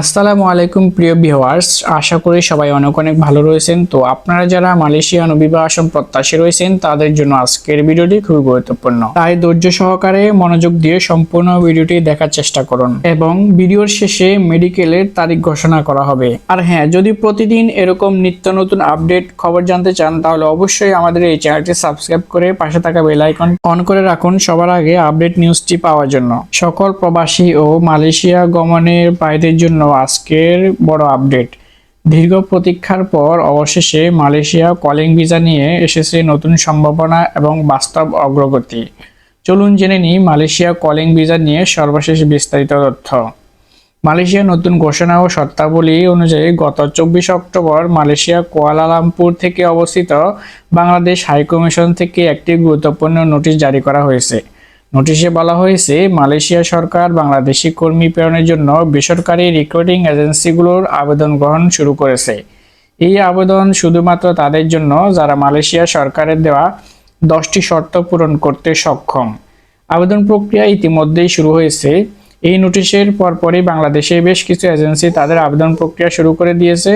আসসালামু আলাইকুম, প্রিয় ভিউয়ার্স। আশা করি সবাই অনেক অনেক ভালো রয়েছেন। তো আপনারা যারা মালয়েশিয়ান অভিবাসন প্রত্যাশী রয়েছেন, তাদের জন্য আজকের ভিডিওটি খুবই গুরুত্বপূর্ণ। তাই ধৈর্য সহকারে মনোযোগ দিয়ে সম্পূর্ণ ভিডিওটি দেখার চেষ্টা করুন এবং ভিডিওর শেষে মেডিকেলের তারিখ ঘোষণা করা হবে। আর হ্যাঁ যদি প্রতিদিন এরকম নিত্য নতুন আপডেট খবর জানতে চান, তাহলে অবশ্যই আমাদের এই চ্যানেলটি সাবস্ক্রাইব করে পাশে থাকা বেল আইকন অন করে রাখুন সবার আগে আপডেট নিউজটি পাওয়ার জন্য। সকল প্রবাসী ও মালয়েশিয়া গমনের বাইরের জন্য আজকের বড় আপডেট দীর্ঘ প্রতীক্ষার পর অবশেষে মালয়েশিয়া কলিং ভিসা নিয়ে এসেছে নতুন সম্ভাবনা এবং বাস্তব অগ্রগতি। চলুন জেনে নিই মালয়েশিয়া কলিং ভিসা নিয়ে সর্বশেষ বিস্তারিত তথ্য। মালয়েশিয়া নতুন ঘোষণা ও শর্তাবলী অনুযায়ী গত চব্বিশ অক্টোবর মালয়েশিয়া কুয়ালালামপুর থেকে অবস্থিত বাংলাদেশ হাইকমিশন থেকে একটি গুরুত্বপূর্ণ নোটিশ জারি করা হয়েছে। নোটিশে বলা হয়েছে, মালয়েশিয়া সরকার বাংলাদেশি কর্মী প্রেরণের জন্য বেসরকারি রিক্রুটিং এজেন্সিগুলোর আবেদন গ্রহণ শুরু করেছে। এই আবেদন শুধুমাত্র তাদের জন্য, যারা মালয়েশিয়া সরকারের দেওয়া দশটি শর্ত পূরণ করতে সক্ষম। আবেদন প্রক্রিয়া ইতিমধ্যেই শুরু হয়েছে। এই নোটিশের পরপরই বাংলাদেশে বেশ কিছু এজেন্সি তাদের আবেদন প্রক্রিয়া শুরু করে দিয়েছে।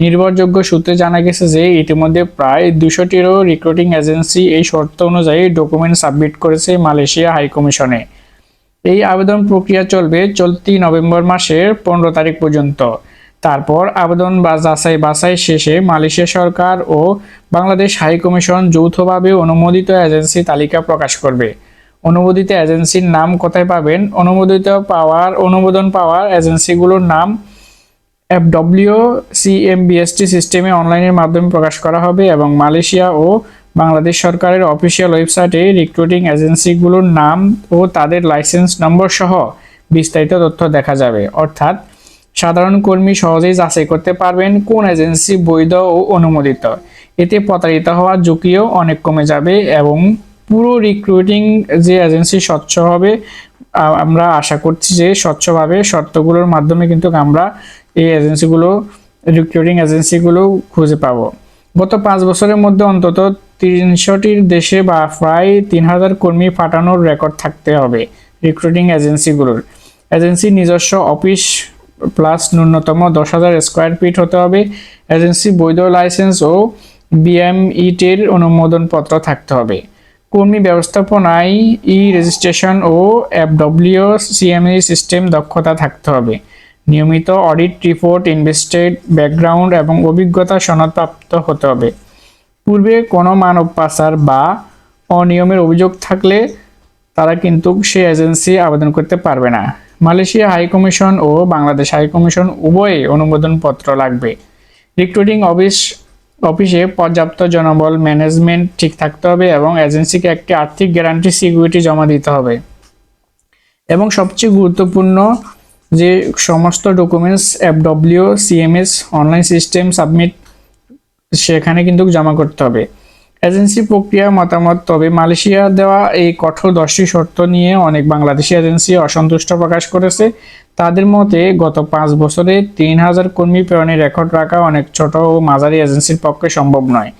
নির্ভরযোগ্য সূত্রে জানা গেছে যে ইতিমধ্যে প্রায় দুশোটিরও রিক্রুটিং এজেন্সি এই শর্ত অনুযায়ী ডকুমেন্ট সাবমিট করেছে মালয়েশিয়া হাইকমিশনে এই আবেদন প্রক্রিয়া চলবে চলতি নভেম্বর মাসের পনেরো তারিখ পর্যন্ত। তারপর আবেদন বা যাচাই বাছাই শেষে মালয়েশিয়া সরকার ও বাংলাদেশ হাইকমিশন যৌথভাবে অনুমোদিত এজেন্সি তালিকা প্রকাশ করবে। অনুমোদিত এজেন্সির নাম কোথায় পাবেন? অনুমোদিত পাওয়ার, অনুমোদন পাওয়ার এজেন্সিগুলোর নাম এফডব্লিউ সিএমবিএসটি সিস্টেমে অনলাইনের মাধ্যমে প্রকাশ করা হবে এবং মালয়েশিয়া ও বাংলাদেশ সরকারের অফিসিয়াল ওয়েবসাইটে রিক্রুটিং এজেন্সিগুলোর নাম ও তাদের লাইসেন্স নম্বর সহ বিস্তারিত তথ্য দেখা যাবে। অর্থাৎ, সাধারণ কর্মী সহজেই যাচাই করতে পারবেন কোন এজেন্সি বৈধ ও অনুমোদিত। এতে প্রতারিত হওয়ার ঝুঁকিও অনেক কমে যাবে এবং পুরো রিক্রুটিং যে এজেন্সি স্বচ্ছ হবে আমরা আশা করছি যে স্বচ্ছভাবে শর্তগুলোর মাধ্যমে কিন্তু আমরা এই এজেন্সিগুলো রিক্রুটিং এজেন্সিগুলো খুঁজে পাবো। গত পাঁচ বছরের মধ্যে অন্তত তিনশোটির দেশে বা প্রায় তিন হাজার কর্মী পাঠানোর রেকর্ড থাকতে হবে রিক্রুটিং এজেন্সিগুলোর এজেন্সির নিজস্ব অফিস প্লাস ন্যূনতম দশ হাজার স্কোয়ার ফিট হতে হবে। এজেন্সি বৈধ লাইসেন্স ও বিএমইটির অনুমোদনপত্র থাকতে হবে। কর্মী ব্যবস্থাপনায় ই রেজিস্ট্রেশন ও এফডব্লিউ সিএমই সিস্টেম দক্ষতা থাকতে হবে। নিয়মিত অডিট, রিপোর্ট ইনভেস্টেড ব্যাকগ্রাউন্ড এবং অভিজ্ঞতা সনদপ্রাপ্ত হতে হবে। পূর্বে কোনো মানব পাচার বা অনিয়মের অভিযোগ থাকলে তারা কিন্তু সে এজেন্সি আবেদন করতে পারবে না। মালয়েশিয়া হাই কমিশন ও বাংলাদেশ হাই কমিশন উভয়ে অনুমোদনপত্র লাগবে। রিক্রুটিং অফিস অফিসে পর্যাপ্ত জনবল ম্যানেজমেন্ট ঠিক থাকতে হবে এবং এজেন্সিকে একটি আর্থিক গ্যারান্টি সিকিউরিটি জমা দিতে হবে। এবং সবচেয়ে গুরুত্বপূর্ণ যে সমস্ত documents FW CMS online system submit সেখানে কিন্তু জমা করতে হবে। এজেন্সি প্রক্রিয়া, মতামত, তবে মালয়েশিয়া দেওয়া এই কঠোর দশটি শর্ত নিয়ে অনেক বাংলাদেশি এজেন্সি অসন্তুষ্ট প্রকাশ করেছে। তাদের মতে, গত পাঁচ বছরে তিন হাজার কর্মী প্রেরণের রেকর্ড রাখা অনেক ছোট ও মাঝারি এজেন্সির পক্ষে সম্ভব নয়।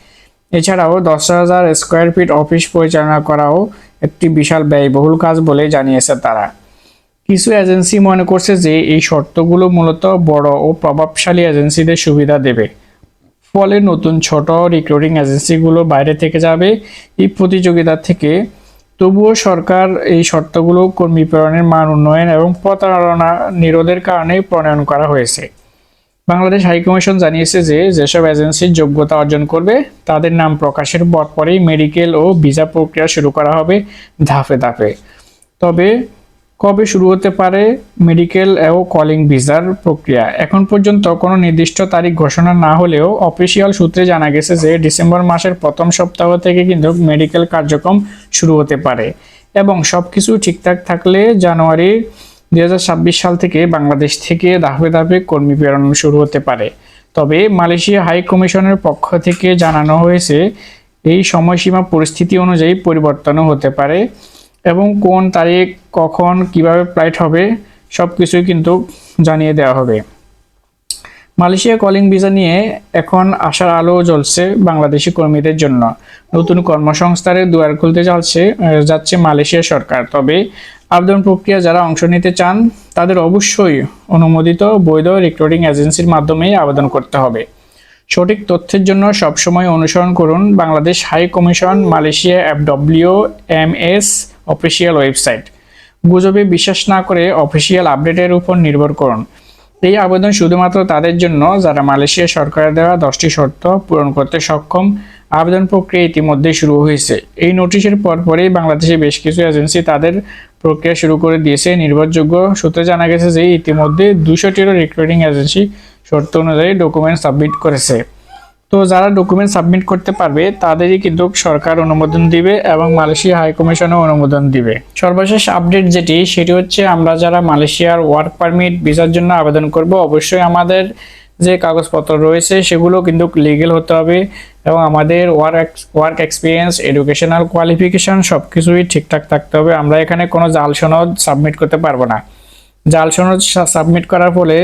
এছাড়াও দশ হাজার স্কোয়ার ফিট অফিস পরিচালনা করাও একটি বিশাল ব্যয়বহুল কাজ বলে জানিয়েছে তারা। কিছু এজেন্সি মনে করছে যে, এই শর্তগুলো মূলত বড় ও প্রভাবশালী এজেন্সিদের সুবিধা দেবে। ফলে নতুন ছোট রিক্রুটিং এজেন্সিগুলো বাইরে থেকে যাবে এই প্রতিযোগিতা থেকে। তবুও সরকার এই শর্তগুলো কর্মী প্রেরণের মান উন্নয়ন এবং প্রতারণা নিরোধের কারণে প্রণয়ন করা হয়েছে। বাংলাদেশ হাইকমিশন জানিয়েছে যে, যেসব এজেন্সির যোগ্যতা অর্জন করবে, তাদের নাম প্রকাশের পরপরই মেডিকেল ও ভিসা প্রক্রিয়া শুরু করা হবে ধাপে ধাপে। তবে কবে শুরু হতে পারে মেডিকেল ও কলিং ভিসার প্রক্রিয়া? এখন পর্যন্ত কোনো নির্দিষ্ট তারিখ ঘোষণা না হলেও অফিসিয়াল সূত্রে জানা গেছে যে ডিসেম্বর মাসের প্রথম সপ্তাহ থেকে কিন্তু মেডিকেল কার্যক্রম শুরু হতে পারে। এবং সব কিছু ঠিকঠাক থাকলে জানুয়ারি দুই হাজার ছাব্বিশ সাল থেকে বাংলাদেশ থেকে ধাপে ধাপে কর্মী প্রেরণ শুরু হতে পারে। তবে মালয়েশিয়া হাই কমিশনের পক্ষ থেকে জানানো হয়েছে, এই সময়সীমা পরিস্থিতি অনুযায়ী পরিবর্তনও হতে পারে। এবং কোন তারিখ, কখন, কীভাবে ফ্লাইট হবে সব কিছুই কিন্তু জানিয়ে দেওয়া হবে। মালয়েশিয়া কলিং ভিসা নিয়ে এখন আশার আলো জ্বলছে বাংলাদেশি কর্মীদের জন্য। নতুন কর্মসংস্থানের দুয়ার খুলতে যাচ্ছে যাচ্ছে মালয়েশিয়া সরকার। তবে আবেদন প্রক্রিয়া যারা অংশ নিতে চান, তাদের অবশ্যই অনুমোদিত বৈধ রিক্রুটিং এজেন্সির মাধ্যমেই আবেদন করতে হবে। সঠিক তথ্যের জন্য সবসময় অনুসরণ করুন Bangladesh high commission Malaysia FW M S official website. গুজবে বিশ্বাস না করে অফিসিয়াল আপডেটের উপর নির্ভর করুন। এই আবেদন শুধুমাত্র তাদের জন্য, যারা মালয়েশিয়া সরকারের দেওয়া দশটি শর্ত পূরণ করতে সক্ষম, আবেদন প্রক্রিয়া ইতিমধ্যে শুরু হয়েছে। এই নোটিশের পরপরই বাংলাদেশে বেশ কিছু এজেন্সি তাদের প্রক্রিয়া শুরু করে দিয়েছে। নির্ভরযোগ্য সূত্রে জানা গেছে যে, ইতিমধ্যে দুশোটিরও রিক্রুটিং এজেন্সি শর্ত অনুযায়ী ডকুমেন্ট সাবমিট করেছে। তো যারা ডকুমেন্ট সাবমিট করতে পারবে, তাদেরই কিন্তু সরকার অনুমোদন দিবে এবং মালয়েশিয়া হাই কমিশনও অনুমোদন দিবে। সর্বশেষ আপডেট যেটি, সেটি হচ্ছে আমরা যারা মালয়েশিয়ার ওয়ার্ক পারমিট ভিসার জন্য আবেদন করব, অবশ্যই আমাদের যে কাগজপত্র রয়েছে, সেগুলো কিন্তু লিগেল হতে হবে এবং আমাদের work work experience educational qualification সব কিছুই ঠিকঠাক থাকতে হবে। আমরা এখানে কোনো জাল সনদ সাবমিট করতে পারব না। জাল সনদ সাবমিট করার ফলে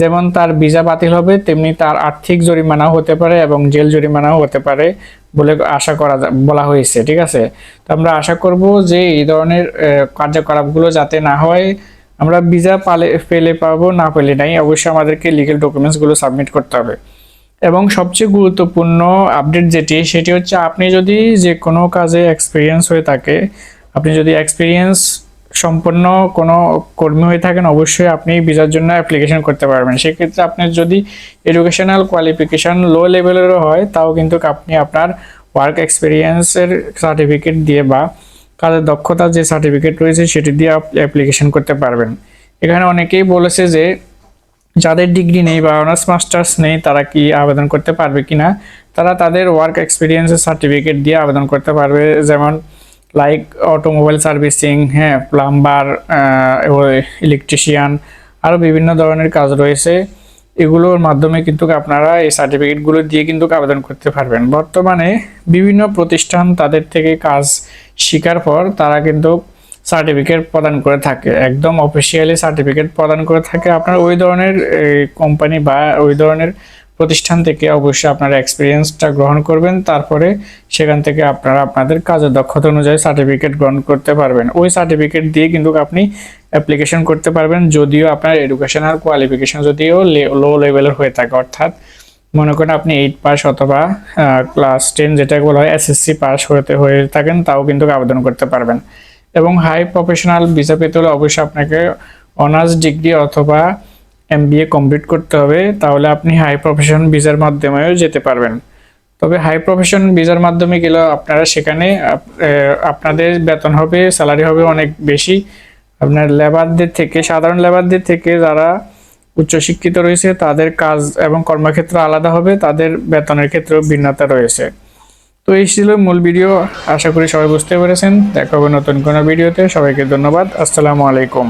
যেমন তার ভিসা বাতিল হবে, তেমনি তার আর্থিক জরিমানাও হতে পারে এবং জেল জরিমানাও হতে পারে বলে আশা করা বলা হয়েছে, ঠিক আছে? তো আমরা আশা করব যে এই ধরনের কার্যকলাপগুলো যাতে না হয়, আমরা ভিসা পালে পেলে পাবো, না পেলে নাই, অবশ্যই আমাদেরকে লিগেল ডকুমেন্টসগুলো সাবমিট করতে হবে। এবং সবচেয়ে গুরুত্বপূর্ণ আপডেট যেটি, সেটি হচ্ছে আপনি যদি যে কোনো কাজে এক্সপিরিয়েন্স হয়ে থাকে, আপনি যদি এক্সপিরিয়েন্স সম্পন্ন কোনো কর্মী হয়ে থাকেন, অবশ্যই আপনি ভিসার জন্য অ্যাপ্লিকেশন করতে পারবেন। সেক্ষেত্রে আপনার যদি এডুকেশনাল কোয়ালিফিকেশান লো লেভেলেরও হয়, তাও কিন্তু আপনি আপনার ওয়ার্ক এক্সপিরিয়েন্সের সার্টিফিকেট দিয়ে বা কাজের দক্ষতার যে সার্টিফিকেট রয়েছে, সেটি দিয়ে অ্যাপ্লিকেশন করতে পারবেন। এখানে অনেকেই বলেছে যে, যাদের ডিগ্রি নেই বা অনার্স মাস্টার্স নেই, তারা কি আবেদন করতে পারবে কিনা? তারা তাদের ওয়ার্ক এক্সপিরিয়েন্সের সার্টিফিকেট দিয়ে আবেদন করতে পারবে। যেমন লাইক অটোমোবাইল সার্ভিসিং হ্যাঁ প্লাম্বার ইলেকট্রিশিয়ান আরও বিভিন্ন ধরনের কাজ রয়েছে। এগুলোর মাধ্যমে কিন্তু আপনারা এই সার্টিফিকেটগুলো দিয়ে কিন্তু আবেদন করতে পারবেন। বর্তমানে বিভিন্ন প্রতিষ্ঠান তাদের থেকে কাজ শেখার পর তারা কিন্তু সার্টিফিকেট প্রদান করে থাকে। একদম অফিসিয়ালি সার্টিফিকেট প্রদান করে থাকে। আপনার ওই ধরনের কোম্পানি বা ওই ধরনের প্রতিষ্ঠান থেকে অবশ্যই আপনারা এক্সপিরিয়েন্সটা গ্রহণ করবেন। তারপরে সেখান থেকে আপনারা আপনাদের কাজের দক্ষতা অনুযায়ী সার্টিফিকেট গ্রহণ করতে পারবেন। ওই সার্টিফিকেট দিয়ে কিন্তু আপনি অ্যাপ্লিকেশন করতে পারবেন। যদিও আপনার এডুকেশনাল কোয়ালিফিকেশন যদিও লো লেভেলের হয়ে থাকে। অর্থাৎ মনে করেন আপনি এইট পাস অথবা ক্লাস টেন যেটা বলা হয় এসএসসি পাস হতে, হয়ে থাকেন, তাও কিন্তু আবেদন করতে পারবেন। এবং হাই প্রফেশনাল ভিসা পেতে হলে অবশ্যই আপনাকে অনার্স ডিগ্রি অথবা এমবিএ কমপ্লিট করতে হবে, তাহলে আপনি হাই প্রফেশন ভিসার মাধ্যমেও যেতে পারবেন। তবে হাই প্রফেশন ভিসার মাধ্যমে গেলে আপনারা সেখানে আপনাদের বেতন হবে স্যালারি হবে অনেক বেশি। আপনার লেবারদের থেকে, সাধারণ লেবারদের থেকে যারা উচ্চশিক্ষিত রয়েছে, তাদের কাজ এবং কর্মক্ষেত্র আলাদা হবে, তাদের বেতনের ক্ষেত্রেও ভিন্নতা রয়েছে। তো এই ছিল মূল ভিডিও, আশা করি সবাই বুঝতে পেরেছেন। দেখা হবে নতুন কোনো ভিডিওতে, সবাইকে ধন্যবাদ, আসসালামু আলাইকুম।